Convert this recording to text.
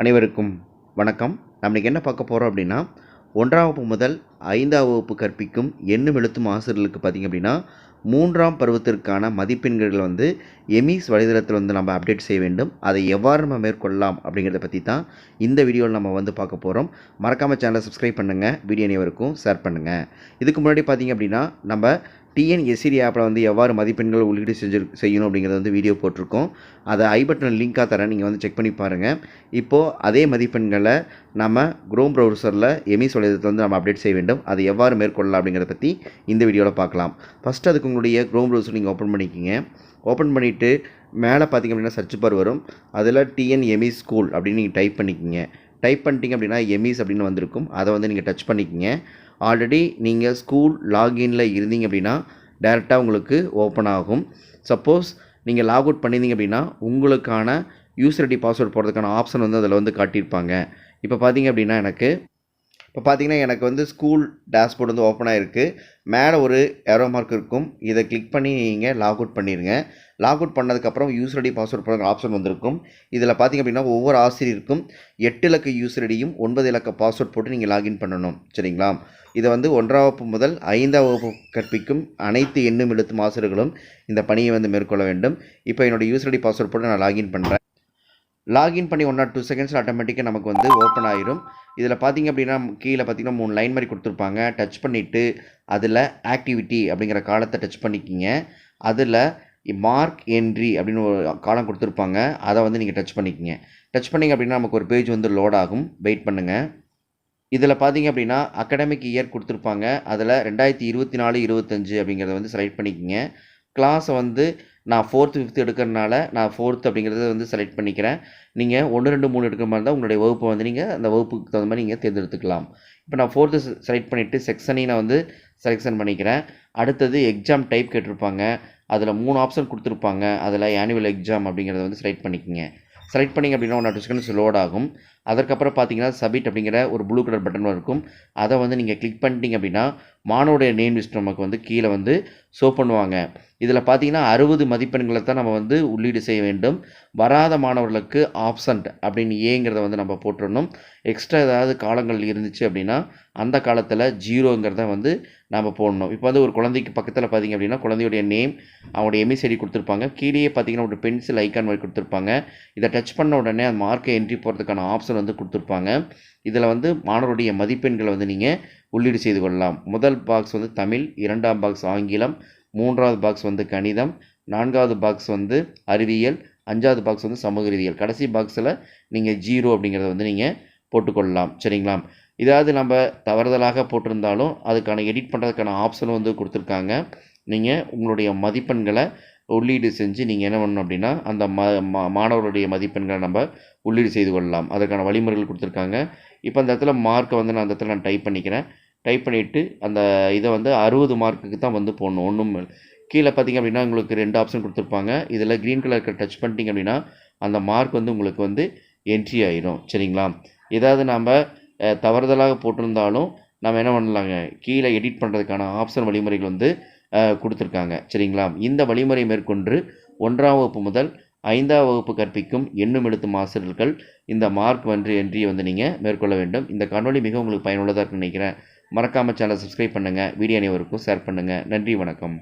அனைவருக்கும் வணக்கம். நம்ம என்ன பார்க்க போகிறோம் அப்படின்னா ஒன்றாம் வகுப்பு முதல் ஐந்தாம் வகுப்பு கற்பிக்கும் எண்ணும் எழுத்தும் ஆசிரியர்களுக்கு பார்த்திங்க அப்படின்னா மூன்றாம் பருவத்திற்கான மதிப்பெண்கள் வந்து எமிஸ் வலைதளத்தில் வந்து நம்ம அப்டேட் செய்ய வேண்டும். அதை எவ்வாறு நம்ம மேற்கொள்ளலாம் அப்படிங்கிறத பற்றி தான் இந்த வீடியோவில் நம்ம வந்து பார்க்க போகிறோம் மறக்காமல் சேனலை சப்ஸ்கிரைப் பண்ணுங்கள் வீடியோ அனைவருக்கும் ஷேர் பண்ணுங்கள் இதுக்கு முன்னாடி பார்த்திங்க அப்படின்னா நம்ம டிஎன்எஸ்சிடி ஆப்பில் வந்து எவ்வாறு மதிப்பெண்கள் உள்ளீடு செஞ்சு செய்யணும் அப்படிங்கிறது வந்து வீடியோ போட்டிருக்கோம். அதை ஐ பட்டன் லிங்காக தரேன். நீங்கள் வந்து செக் பண்ணி பாருங்கள் இப்போது அதே மதிப்பெண்களை நம்ம குரோம் ப்ரௌசரில் எமி வலைதளத்தில் வந்து நம்ம அப்டேட் செய்ய வேண்டும். அதை எவ்வாறு மேற்கொள்ளலாம் அப்படிங்கிறத பற்றி இந்த வீடியோவில் பார்க்கலாம். ஃபஸ்ட்டு அதுக்கு உங்களுடைய குரோம் ப்ரௌசர் நீங்கள் ஓப்பன் பண்ணிக்கிங்க. ஓப்பன் பண்ணிவிட்டு மேலே பார்த்திங்க அப்படின்னா சர்ச் பார் வரும். அதில் டிஎன் ஸ்கூல் அப்படின்னு நீங்கள் டைப் பண்ணிக்கிங்க. டைப் பண்ணிட்டீங்க அப்படின்னா எமிஸ் அப்படின்னு வந்திருக்கும். அதை வந்து நீங்கள் டச் பண்ணிக்கிங்க. ஆல்ரெடி நீங்கள் ஸ்கூல் லாகின்ல இருந்தீங்க அப்படின்னா டேரெக்டாக உங்களுக்கு ஓப்பன் ஆகும். சப்போஸ் நீங்கள் லாக் அவுட் பண்ணியிருந்தீங்க அப்படின்னா உங்களுக்கான யூசர் ஐடி பாஸ்வேர்ட் போடுறதுக்கான ஆப்ஷன் வந்து அதில் வந்து காட்டியிருப்பாங்க. இப்போ பார்த்தீங்க அப்படின்னா எனக்கு இப்போ பார்த்தீங்கன்னா எனக்கு வந்து ஸ்கூல் டேஷ்போர்ட் வந்து ஓப்பன் ஆகிருக்கு மேலே ஒரு ஏரோ மார்க் இருக்கும். இதை கிளிக் பண்ணி நீங்கள் லாக் அவுட் பண்ணிடுங்க லாக் அவுட் பண்ணதுக்கப்புறம் யூசர் ஐடி பாஸ்வேர்ட் போடுற ஆப்ஷன் வந்திருக்கும். இதில் பார்த்தீங்க அப்படின்னா ஒவ்வொரு ஆசிரியருக்கும் எட்டு இலக்க யூசர் ஐடியும் ஒன்பது இலக்க பாஸ்வேர்ட் போட்டு நீங்கள் லாகின் பண்ணணும். சரிங்களா? இதை வந்து ஒன்றாம் வகுப்பு முதல் ஐந்தாம் வகுப்பு கற்பிக்கும் அனைத்து எண்ணும் எழுத்தும் ஆசிரியர்களும் இந்த பணியை வந்து மேற்கொள்ள வேண்டும். இப்போ என்னோடய யூசர் ஐடி பாஸ்வேர்ட் போட்டு நான் லாகின் பண்ணுறேன் லாகின் பண்ணி ஒன் ஆர் டூ செகண்ட்ஸில் ஆட்டோமேட்டிக்காக நமக்கு வந்து ஓப்பன் ஆயிரும். இதில் பார்த்தீங்க அப்படின்னா கீழே பார்த்தீங்கன்னா மூணு லைன் மாதிரி கொடுத்துருப்பாங்க. டச் பண்ணிவிட்டு அதில் ஆக்டிவிட்டி அப்படிங்கிற காலத்தை டச் பண்ணிக்கிங்க. அதில் மார்க் என்ட்ரி அப்படின்னு ஒரு காலம் கொடுத்துருப்பாங்க. அதை வந்து நீங்கள் டச் பண்ணிக்கிங்க. டச் பண்ணிங்க அப்படின்னா நமக்கு ஒரு பேஜ் வந்து லோட் ஆகும். வெயிட் பண்ணுங்கள் இதில் பார்த்தீங்க அப்படின்னா அகடமிக் இயர் கொடுத்துருப்பாங்க. அதில் ரெண்டாயிரத்தி இருபத்தி நாலு இருபத்தஞ்சு அப்படிங்கிறத வந்து செலக்ட் பண்ணிக்கிங்க. கிளாஸை வந்து நான் ஃபோர்த்து ஃபிஃப்த்து எடுக்கிறனால நான் ஃபோர்த் அப்படிங்கிறத வந்து செலக்ட் பண்ணிக்கிறேன். நீங்கள் ஒன்று ரெண்டு மூணு எடுக்கிற மாதிரி இருந்தால் உங்களுடைய வகுப்பை வந்து நீங்கள் அந்த வகுப்புக்கு தகுந்த மாதிரி நீங்கள் தேர்ந்தெடுத்துக்கலாம். இப்போ நான் ஃபோர்த்து செலக்ட் பண்ணிவிட்டு செக்ஷனையும் நான் வந்து செலெக்ஷன் பண்ணிக்கிறேன். அடுத்தது எக்ஸாம் டைப் கேட்டிருப்பாங்க. அதில் மூணு ஆப்ஷன் கொடுத்துருப்பாங்க. அதில் ஆனுவல் எக்ஸாம் அப்படிங்கிறத வந்து செலக்ட் பண்ணிக்கோங்க. செலக்ட் பண்ணிங்க அப்படின்னா ஒன் டூ செகண்ட்ஸ் லோட் ஆகும். அதற்கப்புறம் பார்த்தீங்கன்னா சப்மிட் அப்படிங்கிற ஒரு ப்ளூ கலர் பட்டன் இருக்கும். அதை வந்து நீங்கள் கிளிக் பண்ணிட்டீங்க அப்படின்னா மாணவருடைய நேம் லிஸ்ட் நமக்கு வந்து கீழே வந்து ஷோ பண்ணுவாங்க. இதில் பார்த்தீங்கன்னா அறுபது மதிப்பெண்களை தான் நம்ம வந்து உள்ளீடு செய்ய வேண்டும். வராத மாணவர்களுக்கு ஆப்சண்ட் அப்படின்னு ஏங்கிறத வந்து நம்ம போட்டுடணும் எக்ஸ்ட்ரா ஏதாவது காலங்கள் இருந்துச்சு அப்படின்னா அந்த காலத்தில் ஜீரோங்கிறத வந்து நம்ம போடணும். இப்போ வந்து ஒரு குழந்தைக்கு பக்கத்தில் பார்த்திங்க அப்படின்னா குழந்தையுடைய நேம் அவங்களுடைய எமிசைடி கொடுத்துருப்பாங்க. கீழே பார்த்தீங்கன்னா ஒரு பென்சில் ஐக்கான் மாதிரி கொடுத்துருப்பாங்க. இதை டச் பண்ண உடனே அந்த மார்க்கை என்ட்ரி போகிறதுக்கான ஆப்ஷன் வந்து கொடுத்துருப்பாங்க. இதில் வந்து மாணவருடைய மதிப்பெண்களை வந்து நீங்கள் உள்ளீடு செய்து கொள்ளலாம். முதல் பாக்ஸ் வந்து தமிழ் இரண்டாம் பாக்ஸ் ஆங்கிலம் மூன்றாவது பாக்ஸ் வந்து கணிதம் நான்காவது பாக்ஸ் வந்து அறிவியல் அஞ்சாவது பாக்ஸ் வந்து சமூக அறிவியல் கடைசி பாக்ஸில் நீங்கள் ஜீரோ அப்படிங்கிறத வந்து நீங்கள் போட்டுக்கொள்ளலாம். சரிங்களா? இதாவது நம்ம தவறுதலாக போட்டிருந்தாலும் அதுக்கான எடிட் பண்ணுறதுக்கான ஆப்ஷனும் வந்து கொடுத்துருக்காங்க. நீங்கள் உங்களுடைய மதிப்பெண்களை உள்ளீடு செஞ்சு நீங்கள் என்ன பண்ணணும் அப்படின்னா அந்த ம மாணவருடைய மதிப்பெண்களை நம்ம உள்ளீடு செய்து கொள்ளலாம். அதற்கான வழிமுறைகள் கொடுத்துருக்காங்க. இப்போ அந்த இடத்துல மார்க்கை வந்து நான் அந்த இடத்துல நான் டைப் பண்ணிக்கிறேன். டைப் பண்ணிவிட்டு அந்த இதை வந்து அறுபது மார்க்குக்கு தான் வந்து போடணும். ஒன்றும் கீழே பார்த்தீங்க அப்படின்னா உங்களுக்கு ரெண்டு ஆப்ஷன் கொடுத்துருப்பாங்க. இதில் க்ரீன் கலருக்கு டச் பண்ணிட்டீங்க அப்படின்னா அந்த மார்க் வந்து உங்களுக்கு வந்து என்ட்ரி ஆகிடும் சரிங்களா? ஏதாவது நாம் தவறுதலாக போட்டிருந்தாலும் நம்ம என்ன பண்ணலாங்க? கீழே எடிட் பண்ணுறதுக்கான ஆப்ஷன் வழிமுறைகள் வந்து கொடுத்துருக்காங்க. சரிங்களா? இந்த வழிமுறை மேற்கொண்டு ஒன்றாம் வகுப்பு முதல் ஐந்தாம் வகுப்பு கற்பிக்கும் எண்ணும் எழுத்தும் ஆசிரியர்கள் இந்த மார்க் வந்து என்ட்ரியை வந்து நீங்கள் மேற்கொள்ள வேண்டும். இந்த காணொலி மிக உங்களுக்கு பயனுள்ளதாக இருக்குன்னு நினைக்கிறேன். மறக்காமல் சேனலை சப்ஸ்கிரைப் பண்ணுங்கள் வீடியோ அனைவருக்கும் ஷேர் பண்ணுங்கள் நன்றி வணக்கம்.